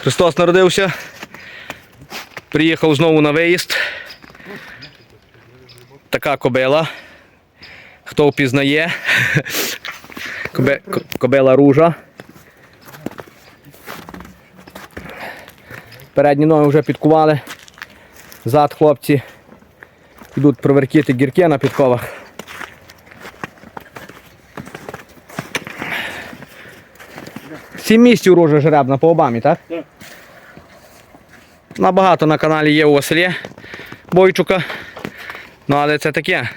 Христос народився. Приїхав знову на виїзд. Така кобила. Хто впізнає? Кобила ружа. Передні ноги вже підкували. Зад хлопці йдуть провертіти гірки на підковах. Сім місць ружа жеребна по обамі, так? Так. Набагато на каналі є у Василі Бойчука. Ну але це таке.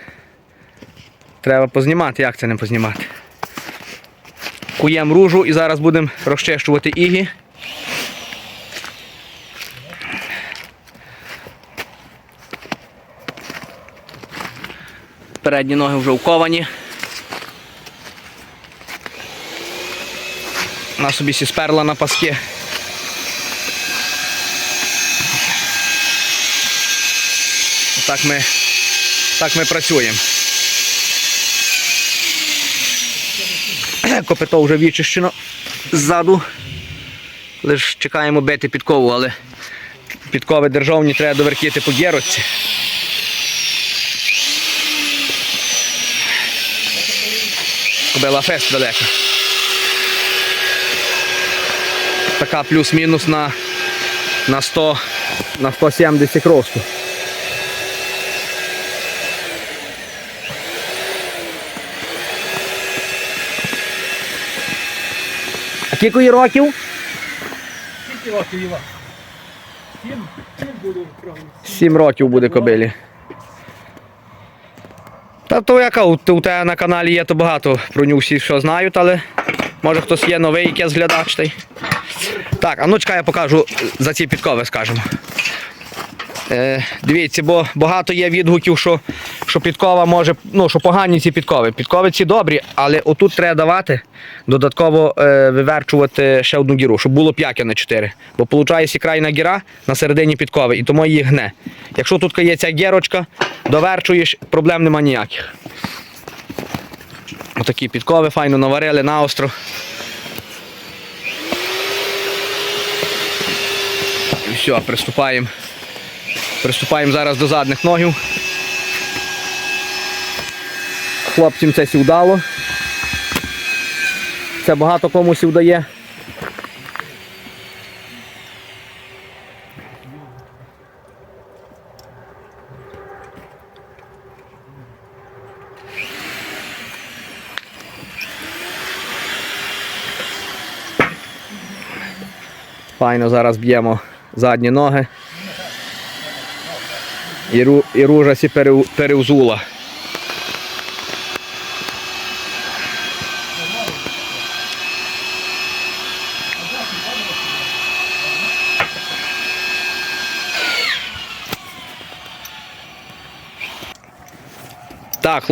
Треба познімати, як це не познімати. Куємо ружу і зараз будемо розчищувати іги. Передні ноги вже вковані. Вона собі сі сперла на паски. Так ми, так ми працюємо. Копито вже відчищено ззаду. Лише чекаємо бити підкову, але підкови державні треба довертіти по герочці. Кобила фест далеко. Така плюс-мінус на, на 100, на 170 росту. А кілько їй років? Скільки років Іва? Сім? Сім буду. Сім років буде кобилі. Та то яка у, у тебе на каналі є, то багато про нього всі що знають, але може хтось є новий якийсь глядач. Та й. Так, а ну чекай, я покажу за ці підкови, скажемо. Е, дивіться, бо багато є відгуків, що, що підкова може, ну, що погані ці підкови. Підкови ці добрі, але отут треба давати, додатково е, виверчувати ще одну гіру, щоб було п'яки на 4. Бо виходить крайна гіра на середині підкови, і тому її гне. Якщо тут є ця гірочка, доверчуєш, проблем нема ніяких. Отакі підкови файно наварили на остро. Все, приступаємо. Приступаємо зараз до задних ногів. Хлопцям це сі вдало. Це багато комусь вдає. Файно зараз б'ємо задні ноги. І, ру, і ружа сі перев, перевзула. Так,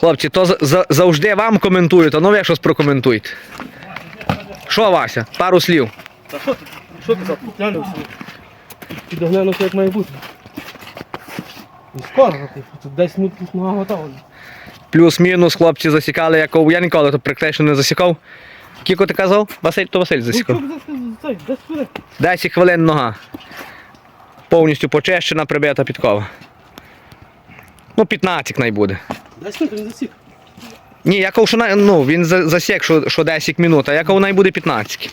хлопці, то за- за- завжди вам коментують, а ну ви щось прокоментуйте. Що, Вася? Пару слів. Що ти? Запутянився? Підоглянувся як має бути. Ну, Скоро, типу, тут 10 минут тут нога готова. Плюс-мінус хлопці засікали, як я ніколи то практично не засікав. Кіко ти казав? Василь, то Василь засікав. Ну, що ти за- за- 10 хвилин? нога. Повністю почищена, прибита підкова. Ну, 15 най буде. 10 хвилин він засік. Ні, я що ну, він засік, що, що 10 минут, а я кажу, най 15.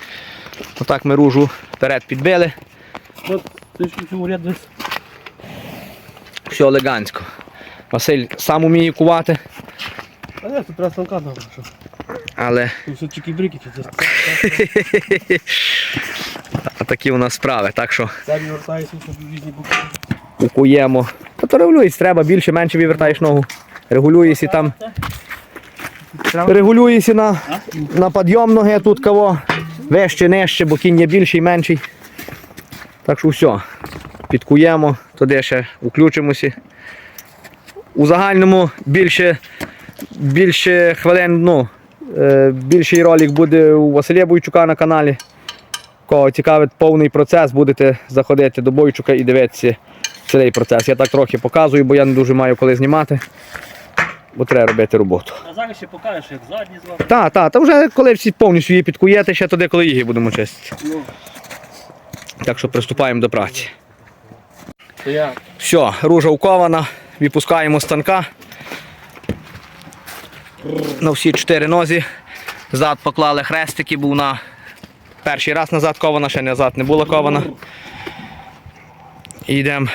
Отак ми ружу вперед підбили. От. Все елегантсько. Василь сам уміє кувати, А я тут треба станка добре, що. але Тут все чики-брики, тут а такі у нас справи. Так що Задні вертаюся, різні боки. укуємо. Та то регулюється, треба більше, менше вивертаєш ногу. Регулюєшся там. Регулюєшся на, на підйом ноги тут кого. Вище, нижче, бо кінь є більший менший. Так що все. Підкуємо, туди ще включимося. У загальному більше, більше хвилин, ну, е, більший ролик буде у Василя Бойчука на каналі. Кого цікавить повний процес, будете заходити до Бойчука і дивитися цей процес. Я так трохи показую, бо я не дуже маю коли знімати. Бо треба робити роботу. А зараз ще покажеш, як задні звати. Так, так, та вже коли всі повністю її підкуєте, ще туди, коли її будемо чистити. Ну, Так що приступаємо до праці. Я. Все, ружа укована, відпускаємо з станка. На всі чотири нозі. Зад поклали хрестики, був на перший раз назад кована, ще назад не була кована. І йдемо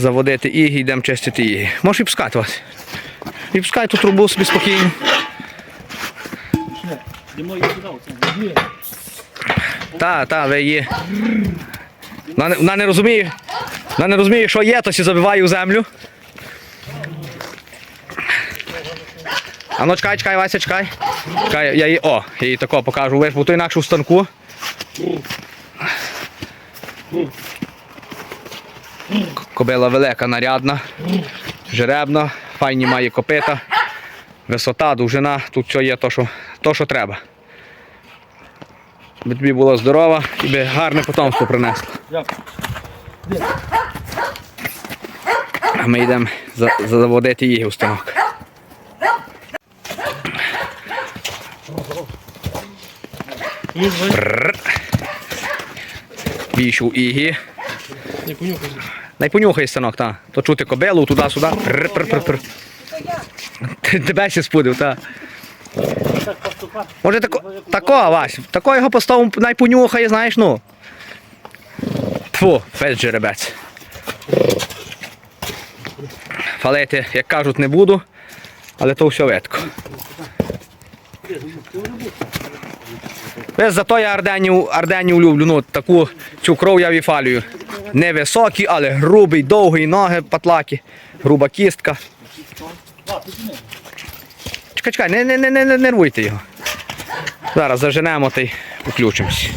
заводити іги, йдемо чистити іги. Можеш відпускати вас. Відпускай ту трубу собі спокійно. Її. Та, та, ви є. Вона, не- вона не розуміє. Вона не розуміє, що є, то сі забиває у землю. А ну чекай, чекай, Вася, чекай. Чекай, я їй. О, я їй тако покажу. Ж бо то інакше у станку. Кобила велика, нарядна, жеребна, файні має копита, висота, довжина, тут все є то, що, то, що треба. Би тобі була здорова і би гарне потомство принесла. Дякую. А ми йдемо заводити її у станок. Більшу ігі. Не понюхай. Най понюхай станок, та. То чути кобилу туди-сюди. Тебе ще спудив, та. Може тако, тако, Вась, тако його поставимо, най понюхає, знаєш, ну. Фу, фест жеребець. Фалити, як кажуть, не буду, але то все ветко. Весь зато я арденів, арденів люблю, ну таку цю кров я віфалюю. Невисокі, але грубий, довгий, ноги патлаки, груба кістка. Чекай, чекай, не, не, не, не, не нервуйте його. Зараз заженемо та й включимось.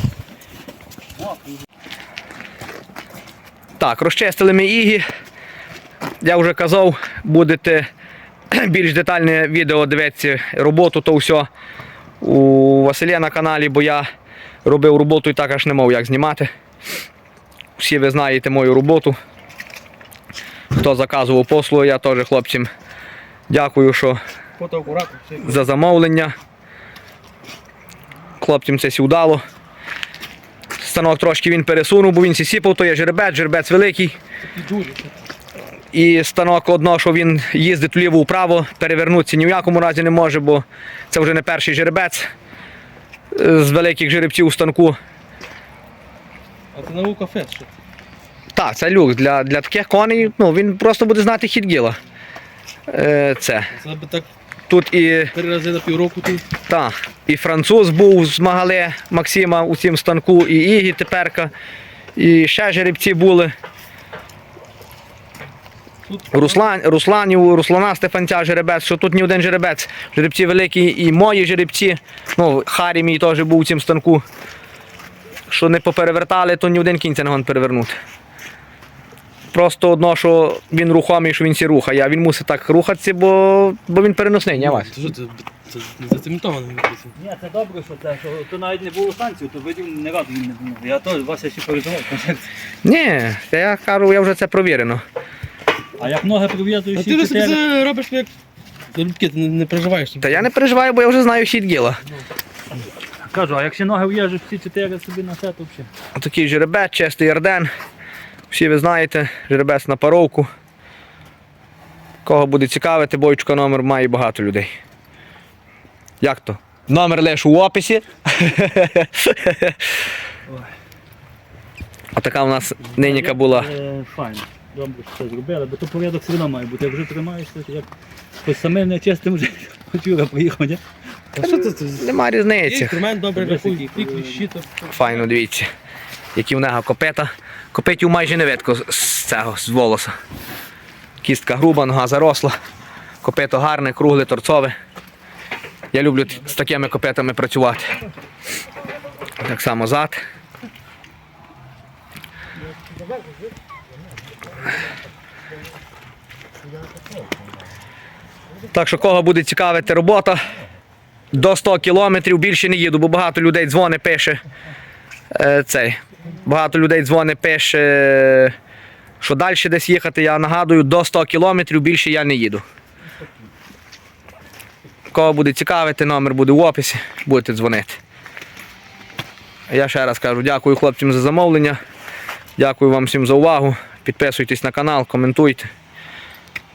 Так, розчистили ми ігі. Я вже казав, будете більш детальне відео дивитися роботу, то все у Василя на каналі, бо я робив роботу і так аж не мав як знімати. Всі ви знаєте мою роботу. Хто заказував послуги, я теж хлопцям дякую, що за замовлення. Хлопцям це сі вдало. Станок трошки він пересунув, бо він сі сіпав, то є жеребець, жеребець великий. І станок одно, що він їздить вліво-вправо, перевернутися ні в якому разі не може, бо це вже не перший жеребець е, з великих жеребців у станку. А це наука фест. що? Так, це люк для, для таких коней, ну, він просто буде знати хід діла. Е, це. Це би так Тут і, три рази на півроку ти. та, і француз був з Магале Максима у цім станку, і Ігі теперка, і ще жеребці були. Тут Руслан, Русланів, Руслана Стефанця жеребець, що тут ні один жеребець. Жеребці великі і мої жеребці. Ну, Харі мій теж був у цім станку. Що не поперевертали, то ні один кінь це не гон перевернути. Просто одно, що він рухомий, що він сі рухає, а він мусить так рухатися, бо, бо він переносний, не Вась. Це це? Це не зацементовано. Ні, це добре, що це, що то навіть не було станції, то видів не разу їм не було. Я теж Вася ще переживав. Ні, я кажу, я вже це провірено. А як ноги прив'язуєш А ти вже собі це робиш як. Ти не, не переживаєш. Та я не переживаю, бо я вже знаю хід діла. Кажу, а якщо ноги в'яжеш всі чотири собі на сет, взагалі. Такий жеребець, чистий ярден. Всі ви знаєте, жеребець на паровку. Кого буде цікавити, бойчука номер має багато людей. Як то? Номер лише у описі. А така у нас ниніка була. Е, Файно. Добре, що це зробили, бо то порядок все одно має бути. Як вже тримаєшся, як хтось самим нечистим вже хотіла поїхав, ні? А що це? Нема різниці. інструмент добре рахує. Файно, дивіться. Які в нього копита. Копитів майже не видко з- з цього, з волоса. Кістка груба, нога заросла. Копито гарне, кругле, торцове. Я люблю з такими копитами працювати. Так само зад. Так що кого буде цікавити робота, до 100 кілометрів більше не їду, бо багато людей дзвонить, пише. Е, цей. Багато людей дзвонить, пише, що далі десь їхати. Я нагадую, до 100 кілометрів більше я не їду. Кого буде цікавити, номер буде в описі, будете дзвонити. Я ще раз кажу, дякую хлопцям за замовлення. Дякую вам всім за увагу. Підписуйтесь на канал, коментуйте.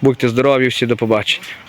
Будьте здорові, всі до побачення.